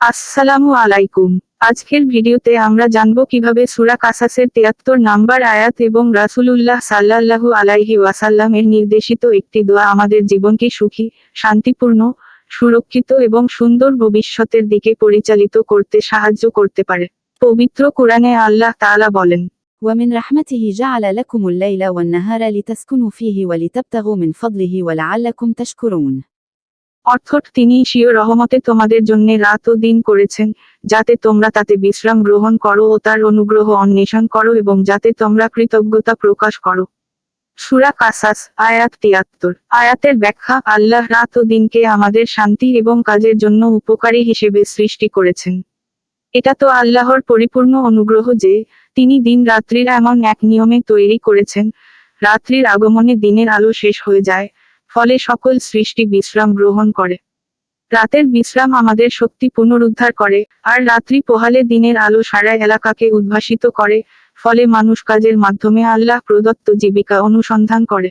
আসসালামু আলাইকুম আজকের ভিডিওতে আমরা জানব কিভাবে সূরা কাসাসের তিয়াত্তর নাম্বার আয়াত এবং রাসূলুল্লাহ সাল্লাল্লাহু আলাইহি ওয়াসাল্লামের নির্দেশিত একটি দোয়া আমাদের জীবনকে সুখী শান্তিপূর্ণ সুরক্ষিত এবং সুন্দর ভবিষ্যতের দিকে পরিচালিত করতে সাহায্য করতে পারে পবিত্র কোরআনে আল্লাহ তাআলা বলেন ومن رحمته جعل لكم الليل والنهار لتسكنوا فيه ولتبتغوا من فضله ولعلكم تشكرون অর্থট তিনি স্বীয় রহমতে তোমাদের জন্য রাত ও দিন করেছেন, যাতে তোমরা তাতে বিশ্রাম গ্রহণ করো ও তার অনুগ্রহ অন্বেষণ করো এবং যাতে তোমরা কৃতজ্ঞতা প্রকাশ করো। সুরা কাসাস, আয়াত তিয়াত্তর। আয়াতের ব্যাখ্যা আল্লাহ রাত ও দিনকে আমাদের শান্তি এবং কাজের জন্য উপকারী হিসেবে সৃষ্টি করেছেন। এটা তো আল্লাহর পরিপূর্ণ অনুগ্রহ যে, তিনি দিন রাত্রির এমন এক নিয়মে তৈরি করেছেন, রাত্রির আগমনে দিনের আলো শেষ হয়ে যায় ফলে সকল সৃষ্টি বিশ্রাম গ্রহণ করে। রাতের বিশ্রাম আমাদের শক্তি পুনরুদ্ধার করে, আর রাত্রি পোহালে দিনের আলো সারা এলাকাকে উদ্ভাসিত করে, ফলে মানুষ কাজের মাধ্যমে আল্লাহ প্রদত্ত জীবিকা অনুসন্ধান করে।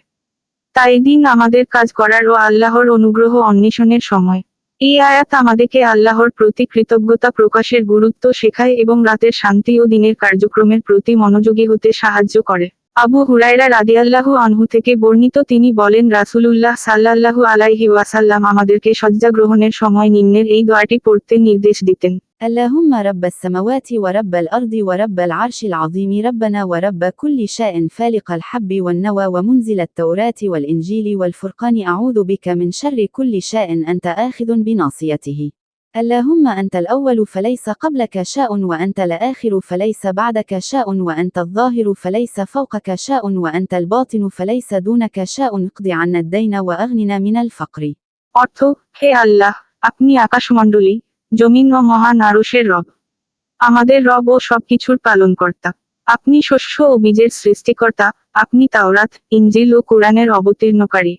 তাই দিন আমাদের কাজ করার ও আল্লাহর অনুগ্রহ অন্বেষণের সময়। এই আয়াত আমাদেরকে আল্লাহর প্রতি কৃতজ্ঞতা প্রকাশের গুরুত্ব শেখায় এবং রাতের শান্তি ও দিনের কার্যক্রমের প্রতি মনোযোগী হতে সাহায্য করে। আবু হুরায়রা রাদিয়াল্লাহু আনহু থেকে বর্ণিত তিনি বলেন রাসূলুল্লাহ সাল্লাল্লাহু আলাইহি ওয়াসাল্লাম আমাদেরকে সজ্জা গ্রহণের সময় নিম্নের এই দোয়াটি পড়তে নির্দেশ দিতেন اللهم رب السماوات ورب الأرض ورب العرش العظيم ربنا ورب كل شاء فالق الحب والنوى ومنزل التوراة والإنجيل والفرقان أعوذ بك من شر كل شاء أنت آخذ بناصيته اللهم أنت الأول فليس قبلك شاء وأنت الآخر فليس بعدك شاء وأنت الظاهر فليس فوقك شاء وأنت الباطن فليس دونك شاء اقض عنا الدين وأغننا من الفقر অর্থ হে আল্লাহ আপনি আকাশমণ্ডলী জমিন ও মহান আরশের রব আমাদের রব ও সবকিছুর পালনকর্তা আপনি শস্য ও বীজের সৃষ্টিকর্তা আপনি তাওরাত ইঞ্জিল ও কোরআনের অবতীর্ণকারী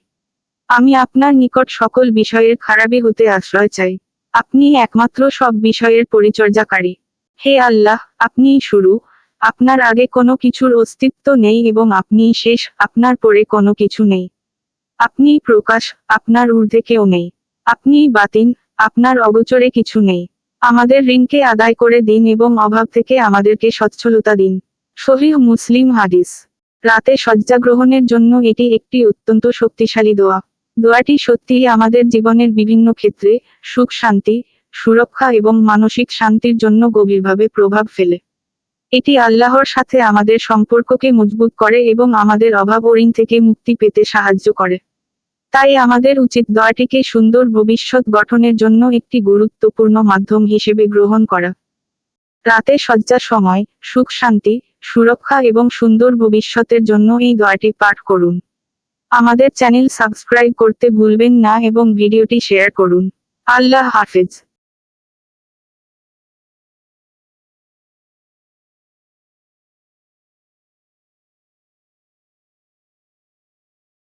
আমি আপনার নিকট সকল বিষয়ের খারাপি হতে আশ্রয় চাই আপনি একমাত্র সব বিষয়ের পরিচর্যাকারী। হে আল্লাহ আপনিই শুরু। আপনার আগে কোনো কিছুর অস্তিত্ব নেই এবং আপনি শেষ। আপনার পরে কোনো কিছু নেই। আপনি প্রকাশ। আপনার ঊর্ধ্বে কেউ নেই। আপনিই বাতিন আপনার অগোচরে কিছু নেই। আমাদের ঋণকে আদায় করে দিন এবং অভাব থেকে আমাদেরকে সচ্ছলতা দিন। শহীদ মুসলিম হাদিস। রাতে শয্যা গ্রহণের জন্য এটি একটি অত্যন্ত শক্তিশালী দোয়া। দোয়াটি সত্যিই আমাদের জীবনের বিভিন্ন ক্ষেত্রে সুখ, শান্তি, সুরক্ষা এবং মানসিক শান্তির জন্য গভীরভাবে প্রভাব ফেলে। এটি আল্লাহর সাথে আমাদের সম্পর্ককে মজবুত করে এবং আমাদের অভাব ঋণ থেকে মুক্তি পেতে সাহায্য করে। তাই আমাদের উচিত দয়াটিকে সুন্দর ভবিষ্যৎ গঠনের জন্য একটি গুরুত্বপূর্ণ মাধ্যম হিসেবে গ্রহণ করা। রাতে শয্যার সময়, সুখ, শান্তি, সুরক্ষা এবং সুন্দর ভবিষ্যতের জন্য এই দয়াটি পাঠ করুন। আমাদের চ্যানেল সাবস্ক্রাইব করতে ভুলবেন না এবং ভিডিওটি শেয়ার করুন। আল্লাহ হাফেজ।